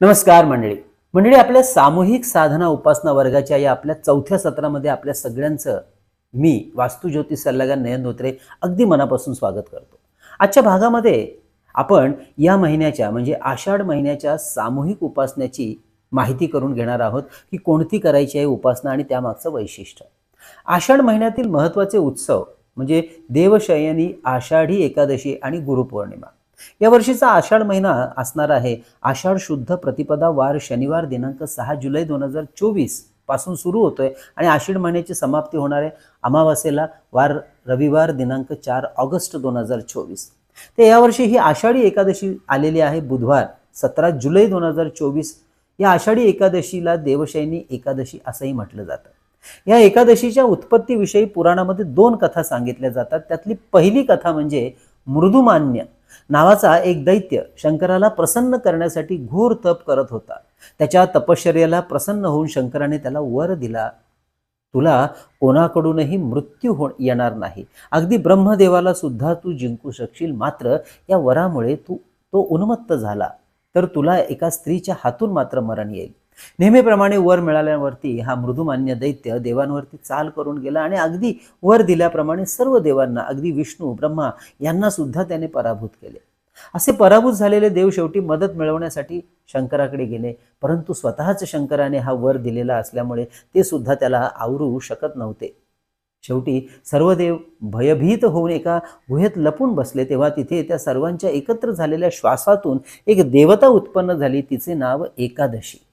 नमस्कार मंडळी. मंडळी आपल्या सामूहिक साधना उपासना वर्गाच्या या आपल्या चौथ्या सत्रामध्ये आपल्या सगळ्यांचं मी वास्तुज्योतिष सल्लागार नयन धोत्रे अगदी मनापासून स्वागत करतो. आजच्या भागामध्ये आपण या महिन्याच्या म्हणजे आषाढ महिन्याच्या सामूहिक उपासनेची माहिती करून घेणार आहोत की कोणती करायची आहे उपासना आणि त्यामागचं वैशिष्ट्य. आषाढ महिन्यातील महत्त्वाचे उत्सव म्हणजे देवशयनी आषाढी एकादशी आणि गुरुपौर्णिमा. या वर्षीचा आषाढ महिना असणार आहे. आषाढ शुद्ध प्रतिपदा वार शनिवार दिनांक सहा जुलै दोन हजार चोवीसपासून सुरू होतोय आणि आषाढ महिन्याची समाप्ती होणार आहे. अमावास्येला वार रविवार दिनांक चार ऑगस्ट दोन हजार चोवीस. ते यावर्षी ही आषाढी एकादशी आलेली आहे बुधवार सतरा जुलै दोन हजार चोवीस. या आषाढी एकादशीला देवशैनी एकादशी असंही म्हटलं जातं. या एकादशीच्या उत्पत्तीविषयी पुराणामध्ये दोन कथा सांगितल्या जातात. त्यातली पहिली कथा म्हणजे मृदुमान्य. नावाचा एक दैत्य शंकराला प्रसन्न करण्यासाठी घोर तप करत होता. त्याच्या तपश्चर्याला प्रसन्न होऊन शंकराने त्याला वर दिला. तुला कोणाकडूनही मृत्यू हो येणार नाही. अगदी ब्रह्मदेवाला सुद्धा तू जिंकू शकशील. मात्र या वरामुळे तू तो उन्मत्त झाला. तर तुला एका स्त्रीच्या हातून मात्र मरण येईल. नेहमीप्रमाणे वर मिळाल्यावरती हा मृदुमान्य दैत्य देवांवरती चाल करून गेला आणि अगदी वर दिल्याप्रमाणे सर्व देवांना अगदी विष्णू ब्रह्मा यांना सुद्धा त्याने पराभूत केले. असे पराभूत झालेले देव शेवटी मदत मिळवण्यासाठी शंकराकडे गेले. परंतु स्वतःच शंकराने हा वर दिलेला असल्यामुळे ते सुद्धा त्याला आवरू शकत नव्हते. शेवटी सर्व देव भयभीत होऊन एका गुहेत लपून बसले. तेव्हा तिथे त्या सर्वांच्या एकत्र झालेल्या श्वासातून एक देवता उत्पन्न झाली. तिचे नाव एकादशी.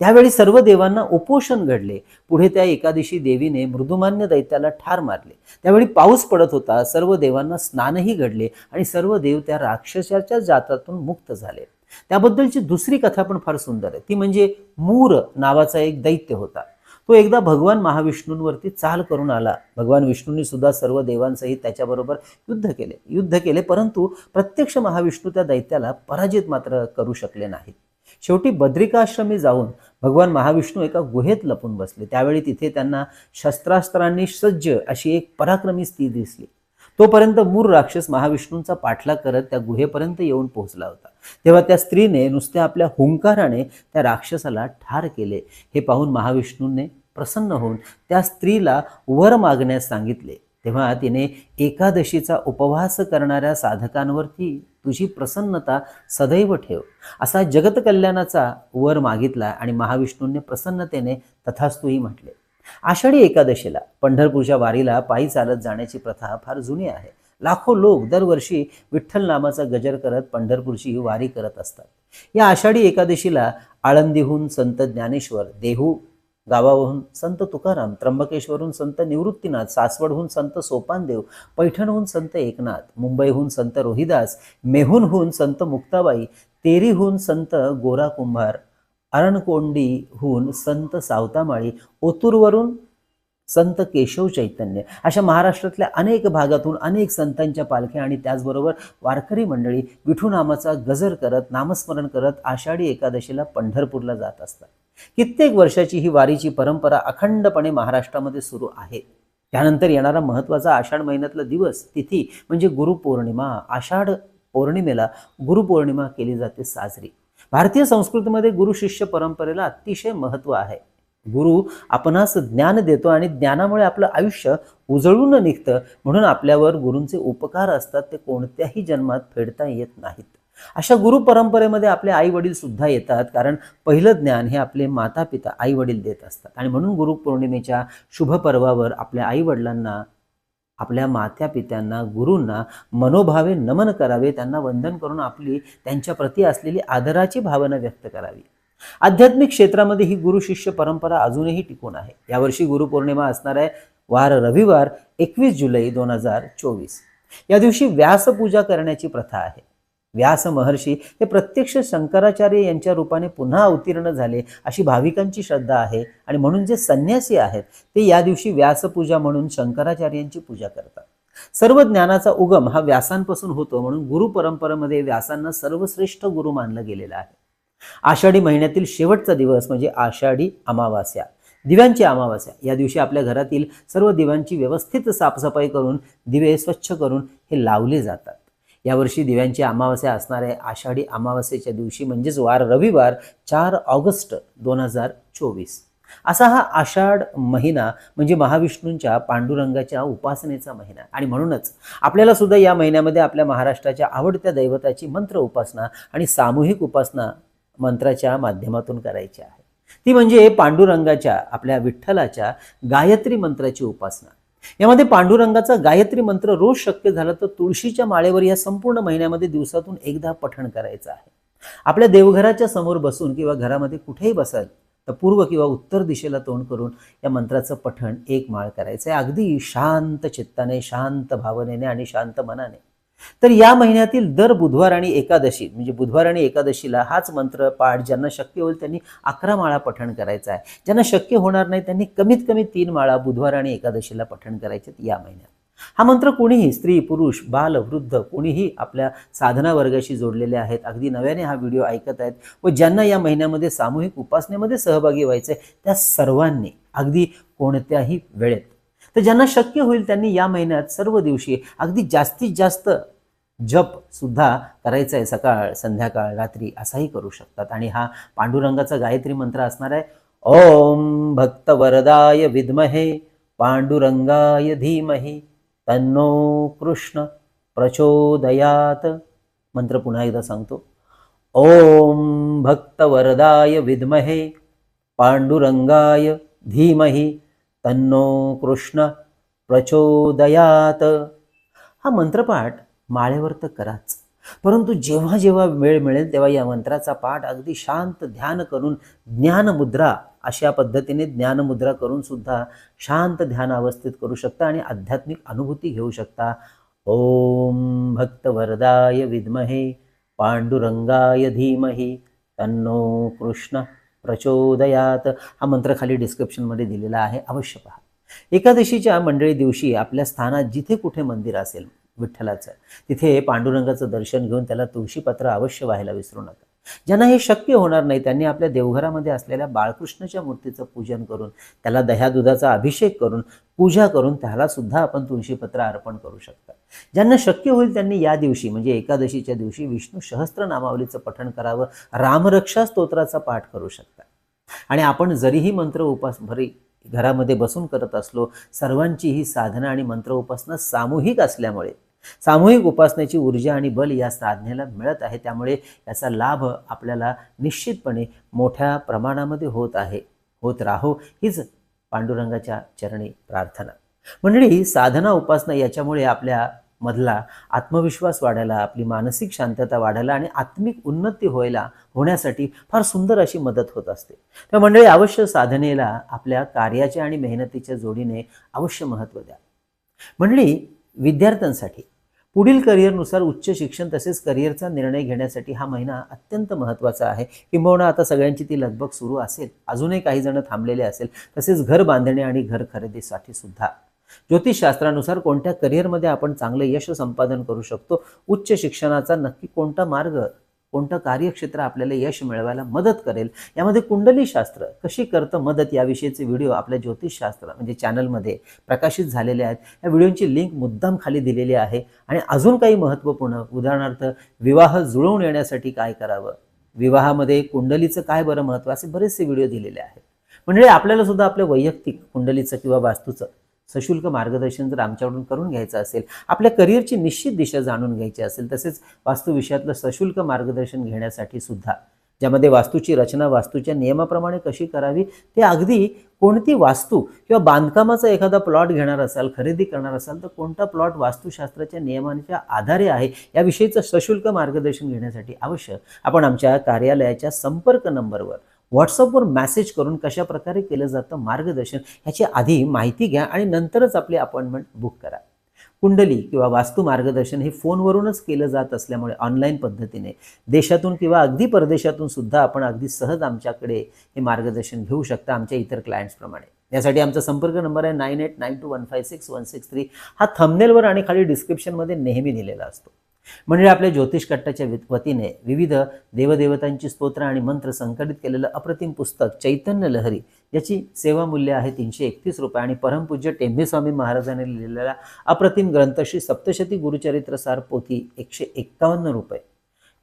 त्यावेळी सर्व देवांना उपोषण घडले. पुढे त्या एकादशी देवीने मृदुमान्य दैत्याला ठार मारले. त्यावेळी पाऊस पडत होता. सर्व देवांना स्नानही घडले आणि सर्व देव त्या राक्षसाच्या जातातून मुक्त झाले. त्याबद्दलची दुसरी कथा पण फार सुंदर आहे. ती म्हणजे मूर नावाचा एक दैत्य होता. तो एकदा भगवान महाविष्णूंवरती चाल करून आला. भगवान विष्णूंनी सुद्धा सर्व देवांसहित त्याच्याबरोबर युद्ध केले. युद्ध केले परंतु प्रत्यक्ष महाविष्णू त्या दैत्याला पराजित मात्र करू शकले नाहीत. शेवटी बद्रिकाश्रमी जाऊन भगवान महाविष्णू एका गुहेत लपून बसले. त्यावेळी तिथे त्यांना शस्त्रास्त्रांनी सज्ज अशी एक पराक्रमी स्त्री दिसली. तोपर्यंत मूर राक्षस महाविष्णूंचा पाठलाग करत त्या गुहेपर्यंत येऊन पोहोचला होता. तेव्हा त्या स्त्रीने नुसत्या आपल्या हुंकाराने त्या राक्षसाला ठार केले. हे पाहून महाविष्णूंनी प्रसन्न होऊन त्या स्त्रीला वर मागण्यास सांगितले. तेव्हा तिने एकादशीचा उपवास करणाऱ्या साधकांवरती तुझी प्रसन्नता सदैव ठेव. असा जगत कल्याणाचा वर मागितला आणि महाविष्णूंनी प्रसन्नतेने तथास्तुही म्हटले. आषाढी एकादशीला पंढरपूरच्या वारीला पायी चालत जाण्याची प्रथा फार जुनी आहे. लाखो लोक दरवर्षी विठ्ठल नामाचा गजर करत पंढरपूरची वारी करत असतात. या आषाढी एकादशीला आळंदीहून संत ज्ञानेश्वर देहू गावाहून संत तुकाराम त्र्यंबकेश्वरून संत निवृत्तीनाथ सासवडहून संत सोपानदेव पैठणहून संत एकनाथ मुंबईहून संत रोहिदास मेहूनहून संत मुक्ताबाई तेरीहून संत गोरा कुंभार अरणकोंडीहून संत सावतामाळी ओतूरवरून संत केशव चैतन्य. अशा महाराष्ट्रातल्या अनेक भागातून अनेक संतांच्या पालख्या आणि त्याचबरोबर वारकरी मंडळी विठू नामाचा गजर करत नामस्मरण करत आषाढी एकादशीला पंढरपूरला जात असतात. कित्येक वर्षाची ही वारीची परंपरा अखंडपणे महाराष्ट्रामध्ये सुरू आहे. त्यानंतर येणारा महत्त्वाचा आषाढ महिन्यातला दिवस तिथी म्हणजे गुरुपौर्णिमा. आषाढ पौर्णिमेला गुरुपौर्णिमा केली जाते साजरी. भारतीय संस्कृतीमध्ये गुरु शिष्य परंपरेला अतिशय महत्त्व आहे. गुरु आपणास ज्ञान देतो आणि ज्ञानामुळे आपलं आयुष्य उजळून निघतं. म्हणून आपल्यावर गुरूंचे उपकार असतात ते कोणत्याही जन्मात फेडता येत नाहीत. अशा गुरु परंपरेमध्ये आपले आई वडील सुद्धा येतात कारण पहिलं ज्ञान हे आपले माता पिता आई वडील देत असतात. आणि म्हणून गुरुपौर्णिमेच्या शुभ पर्वावर आपल्या आई वडिलांना आपल्या मात्या पित्यांना गुरूंना मनोभावे नमन करावे त्यांना वंदन करून आपली त्यांच्याप्रती असलेली आदराची भावना व्यक्त करावी. आध्यात्मिक क्षेत्रामध्ये ही गुरु शिष्य परंपरा अजूनही टिकून आहे. यावर्षी गुरुपौर्णिमा असणार आहे. वार रविवार एकवीस जुलै दोन हजार चोवीस. या दिवशी व्यासपूजा करण्याची प्रथा आहे. व्यास महर्षी हे प्रत्यक्ष शंकराचार्य यांच्या रूपाने पुन्हा अवतीर्ण झाले अशी भाविकांची श्रद्धा आहे आणि म्हणून जे संन्यासी आहेत ते या दिवशी व्यासपूजा म्हणून शंकराचार्यांची पूजा करतात. सर्व ज्ञानाचा उगम हा व्यासांपासून होतो म्हणून गुरु परंपरेमध्ये व्यासांना सर्वश्रेष्ठ गुरु मानलं गेलेलं आहे. आषाढी महिन्यातील शेवटचा दिवस म्हणजे आषाढी अमावास्या. दिव्यांची अमावास्या. या दिवशी आपल्या घरातील सर्व दिव्यांची व्यवस्थित साफसफाई करून दिवे स्वच्छ करून हे लावले जातात. यावर्षी दिव्यांची अमावस्या असणाऱ्या आषाढी अमावास्येच्या दिवशी म्हणजेच वार रविवार चार ऑगस्ट दोन हजार चोवीस. असा हा आषाढ महिना म्हणजे महाविष्णूंच्या पांडुरंगाच्या उपासनेचा महिना. आणि म्हणूनच आपल्याला सुद्धा या महिन्यामध्ये आपल्या महाराष्ट्राच्या आवडत्या दैवताची मंत्र उपासना आणि सामूहिक उपासना मंत्राच्या माध्यमातून करायची आहे. ती म्हणजे पांडुरंगाच्या आपल्या विठ्ठलाच्या गायत्री मंत्राची उपासना. यामध्ये पांडुरंगाचा गायत्री मंत्र रोज शक्य झालं तर तुळशीच्या माळेवर या संपूर्ण महिन्यामध्ये दिवसातून एकदा पठण करायचं आहे. आपल्या देवघराच्या समोर बसून किंवा घरामध्ये कुठेही बसाल तर पूर्व किंवा उत्तर दिशेला तोंड करून या मंत्राचं पठण एक माळ करायचं आहे. अगदी शांत चित्ताने शांत भावनेने आणि शांत मनाने. तर या महिन्यातील दर बुधवार आणि एकादशी म्हणजे बुधवार आणि एकादशीला हाच मंत्र पाठ ज्यांना शक्य होईल त्यांनी अकरा माळा पठण करायचा आहे. ज्यांना शक्य होणार नाही त्यांनी कमीत कमी तीन माळा बुधवार आणि एकादशीला पठण करायचे या महिन्यात. हा मंत्र कोणीही स्त्री पुरुष बाल वृद्ध कोणीही आपल्या साधना वर्गाशी जोडलेले आहेत. अगदी नव्याने हा व्हिडिओ ऐकत आहेत व ज्यांना या महिन्यामध्ये सामूहिक उपासनेमध्ये सहभागी व्हायचे त्या सर्वांनी अगदी कोणत्याही वेळेत. तर ज्यांना शक्य होईल त्यांनी या महिन्यात सर्व दिवशी अगदी जास्तीत जास्त जप सुद्धा करायचा आहे सकाळ संध्याकाळ रात्री असाही करू शकतात. आणि हा पांडुरंगाचा गायत्री मंत्र असणार आहे ओम भक्तवरदाय विद्महे पांडुरंगाय धीमहि तन्नो कृष्ण प्रचोदयात. मंत्र पुन्हा एकदा सांगतो ओम भक्तवरदाय विद्महे पांडुरंगाय धीमहि तन्नो कृष्ण प्रचोदयात. हा मंत्रपाठ माळेवर तर कराच. परंतु जेव्हा जेव्हा वेळ मिळेल तेव्हा या मंत्राचा पाठ अगदी शांत ध्यान करून ज्ञानमुद्रा अशा पद्धतीने ज्ञानमुद्रा करून सुद्धा शांत ध्यान अवस्थित करू शकता आणि आध्यात्मिक अनुभूती घेऊ शकता. ओम भक्तवरदाय विद्महे पांडुरंगाय धीमही तन्नो कृष्ण प्रचोदयात. हा मंत्र खाली डिस्क्रिप्शनमध्ये दिलेला आहे अवश्य पहा. एकादशीच्या मंडळी दिवशी आपल्या स्थानात जिथे कुठे मंदिर असेल विठ्ठलाचं. तिथे पांडुरंगाचं दर्शन घेऊन त्याला तुळशीपत्र अवश्य व्हायला विसरू नका. ज्यांना हे शक्य होणार नाही त्यांनी आपल्या देवघरामध्ये असलेल्या बाळकृष्णाच्या मूर्तीचं पूजन करून त्याला दह्या दुधाचा अभिषेक करून पूजा करून त्याला सुद्धा आपण तुळशीपत्र अर्पण करू शकता. ज्यांना शक्य होईल त्यांनी या दिवशी म्हणजे एकादशीच्या दिवशी विष्णू सहस्त्र नामावलीचं पठण करावं रामरक्षा स्तोत्राचा पाठ करू शकता. आणि आपण जरीही मंत्र उपास भरी घरामध्ये बसून करत असलो सर्वांची ही साधना आणि मंत्र उपासना सामूहिक असल्यामुळे सामूहिक उपासनेची ऊर्जा आणि बल या साधनेला मिळत आहे त्यामुळे याचा लाभ आपल्याला निश्चितपणे मोठ्या प्रमाणामध्ये होत आहे होत राहो हीच पांडुरंगाच्या चरणी प्रार्थना. मंडळी साधना उपासना याच्यामुळे आपल्या मधला आत्मविश्वास वाढायला आपली मानसिक शांतता वाढायला आणि आत्मिक उन्नती व्हायला होण्यासाठी फार सुंदर अशी मदत होत असते. तर मंडळी अवश्य साधनेला आपल्या कार्याच्या आणि मेहनतीच्या जोडीने अवश्य महत्त्व द्या. मंडळी विद्यार्थ्यांसाठी पुढील करिअरनुसार उच्च शिक्षण तसेच करिअरचा निर्णय घेण्यासाठी हा महिना अत्यंत महत्त्वाचा आहे. किंबहुना आता सगळ्यांची ती लगबग सुरू असेल. अजूनही काही जण थांबलेले असेल. तसेच घर बांधणे आणि घर खरेदीसाठी सुद्धा. ज्योतिषशास्त्रानुसार कोणत्या करिअरमध्ये आपण चांगलं यश संपादन करू शकतो? उच्च शिक्षणाचा नक्की कोणता मार्ग कोणतं कार्यक्षेत्र आपल्याला यश मिळवायला मदत करेल? यामध्ये कुंडलीशास्त्र कशी करतं मदत? याविषयीचे व्हिडिओ आपल्या ज्योतिषशास्त्र म्हणजे चॅनलमध्ये प्रकाशित झालेले आहेत. या व्हिडिओची लिंक मुद्दाम खाली दिलेली आहे. आणि अजून काही महत्त्वपूर्ण उदाहरणार्थ विवाह जुळवून येण्यासाठी काय करावं? विवाहामध्ये कुंडलीचं काय बरं महत्त्व? असे बरेचसे व्हिडिओ दिलेले आहेत. म्हणजे आपल्याला सुद्धा आपल्या वैयक्तिक कुंडलीचं किंवा वास्तूचं सशुल्क मार्गदर्शन जर आमच्याकडून करून घ्यायचं असेल आपल्या करिअरची निश्चित दिशा जाणून घ्यायची असेल तसेच वास्तुविषयातलं सशुल्क मार्गदर्शन घेण्यासाठी सुद्धा ज्यामध्ये वास्तूची रचना वास्तूच्या नियमाप्रमाणे कशी करावी ते अगदी कोणती वास्तू किंवा बांधकामाचा एखादा प्लॉट घेणार असाल खरेदी करणार असाल तर कोणता प्लॉट वास्तुशास्त्राच्या नियमांच्या आधारे आहे याविषयीचं सशुल्क मार्गदर्शन घेण्यासाठी आवश्यक आपण आमच्या कार्यालयाच्या संपर्क नंबरवर व्हॉट्सअपवर मॅसेज करून कशा प्रकारे केलं जातं मार्गदर्शन ह्याची आधी माहिती घ्या आणि नंतरच आपली अपॉइंटमेंट बुक करा. कुंडली किंवा वास्तू मार्गदर्शन हे फोनवरूनच केलं जात असल्यामुळे ऑनलाईन पद्धतीने देशातून किंवा अगदी परदेशातून सुद्धा आपण अगदी सहज आमच्याकडे हे मार्गदर्शन घेऊ शकता आमच्या इतर क्लायंट्सप्रमाणे यासाठी आमचा संपर्क नंबर आहे nine eight nine two one five six one six three. हा थंबनेलवर आणि खाली डिस्क्रिप्शनमध्ये नेहमी दिलेला असतो. म्हणजे आपल्या ज्योतिष कट्टाच्या वतीने विविध देवदेवतांची स्तोत्र आणि मंत्र संकलित केलेलं अप्रतिम पुस्तक चैतन्य लहरी याची सेवा मूल्य आहे तीनशे एकतीस रुपये. आणि परमपूज्य टेंभेस्वामी महाराजांनी लिहिलेला अप्रतिम ग्रंथ श्री सप्तशती गुरुचरित्रसार पोथी एकशे एक्कावन्न रुपये.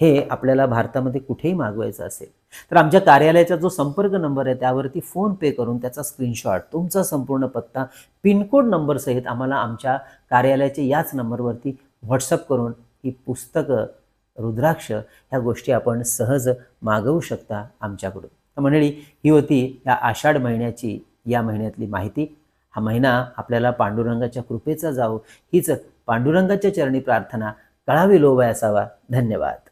हे आपल्याला भारतामध्ये कुठेही मागवायचं असेल तर आमच्या कार्यालयाचा जो संपर्क नंबर आहे त्यावरती फोन पे करून त्याचा स्क्रीनशॉट तुमचा संपूर्ण पत्ता पिनकोड नंबरसहित आम्हाला आमच्या कार्यालयाच्या याच नंबरवरती व्हॉट्सअप करून ही पुस्तकं रुद्राक्ष ह्या गोष्टी आपण सहज मागवू शकता आमच्याकडून. तर मंडळी ही होती या आषाढ महिन्याची या महिन्यातली माहिती. हा महिना आपल्याला पांडुरंगाच्या कृपेचा जावो. हीच पांडुरंगाच्या चरणी प्रार्थना. कळावी लोभय असावा. धन्यवाद.